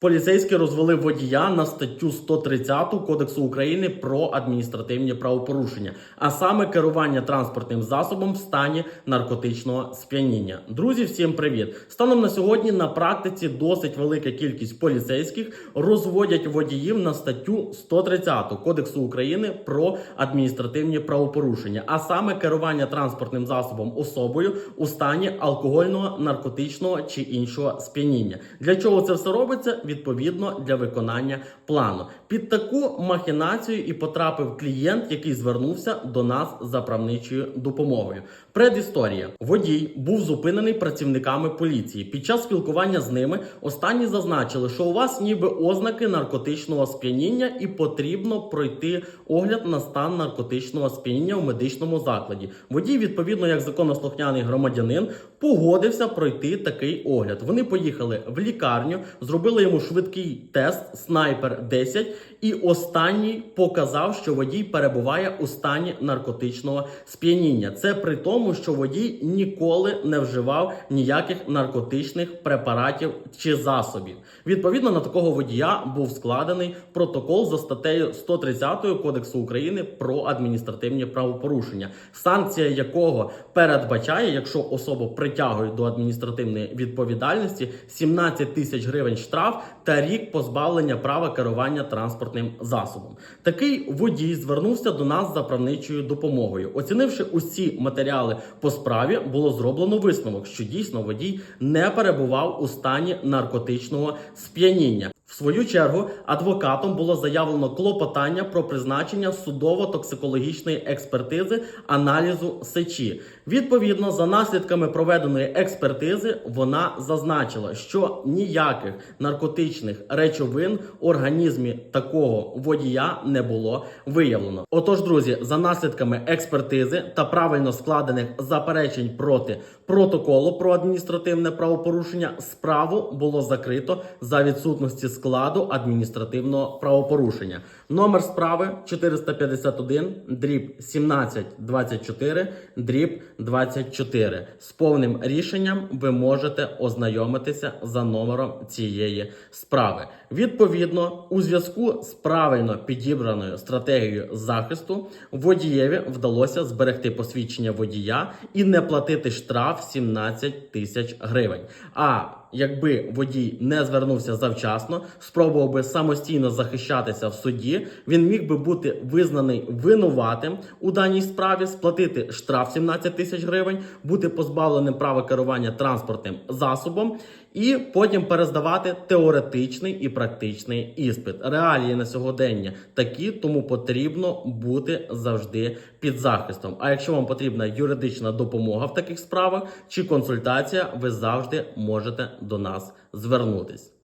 Поліцейський розвалив водія на статтю 130 Кодексу України про адміністративні правопорушення, а саме керування транспортним засобом в стані наркотичного сп'яніння. Друзі, всім привіт! Станом на сьогодні на практиці досить велика кількість поліцейських розводять водіїв на статтю 130 Кодексу України про адміністративні правопорушення, а саме керування транспортним засобом особою у стані алкогольного, наркотичного чи іншого сп'яніння. Для чого це все робиться? Відповідно для виконання плану. Під таку махінацію і потрапив клієнт, який звернувся до нас за правничою допомогою. Предісторія: водій був зупинений працівниками поліції. Під час спілкування з ними останні зазначили, що у вас ніби ознаки наркотичного сп'яніння, і потрібно пройти огляд на стан наркотичного сп'яніння у медичному закладі. Водій, відповідно, як законослухняний громадянин, погодився пройти такий огляд. Вони поїхали в лікарню, зробили йому швидкий тест снайпер 10 і останній показав, що водій перебуває у стані наркотичного сп'яніння. Це при тому, що водій ніколи не вживав ніяких наркотичних препаратів чи засобів. Відповідно на такого водія був складений протокол за статтею 130 Кодексу України про адміністративні правопорушення, санкція якого передбачає, якщо особу притягують до адміністративної відповідальності, 17 тисяч гривень штраф та рік позбавлення права керування транспортним засобом. Такий водій звернувся до нас за правничою допомогою. Оцінивши усі матеріали по справі, було зроблено висновок, що дійсно водій не перебував у стані наркотичного сп'яніння. В свою чергу адвокатом було заявлено клопотання про призначення судово-токсикологічної експертизи аналізу сечі. Відповідно, за наслідками проведеної експертизи, вона зазначила, що ніяких наркотичних речовин в організмі такого водія не було виявлено. Отож, друзі, за наслідками експертизи та правильно складених заперечень проти протоколу про адміністративне правопорушення, справу було закрито за відсутності складу адміністративного правопорушення. Номер справи 451 дріб 1724 дріб 24. З повним рішенням ви можете ознайомитися за номером цієї справи. Відповідно, у зв'язку з правильно підібраною стратегією захисту водієві вдалося зберегти посвідчення водія і не платити штраф 17 тисяч гривень. А якби водій не звернувся завчасно, спробував би самостійно захищатися в суді, він міг би бути визнаний винуватим у даній справі, сплатити штраф 17 тисяч гривень, бути позбавленим права керування транспортним засобом. І потім перездавати теоретичний і практичний іспит. Реалії на сьогодення такі, тому потрібно бути завжди під захистом. А якщо вам потрібна юридична допомога в таких справах чи консультація, ви завжди можете до нас звернутись.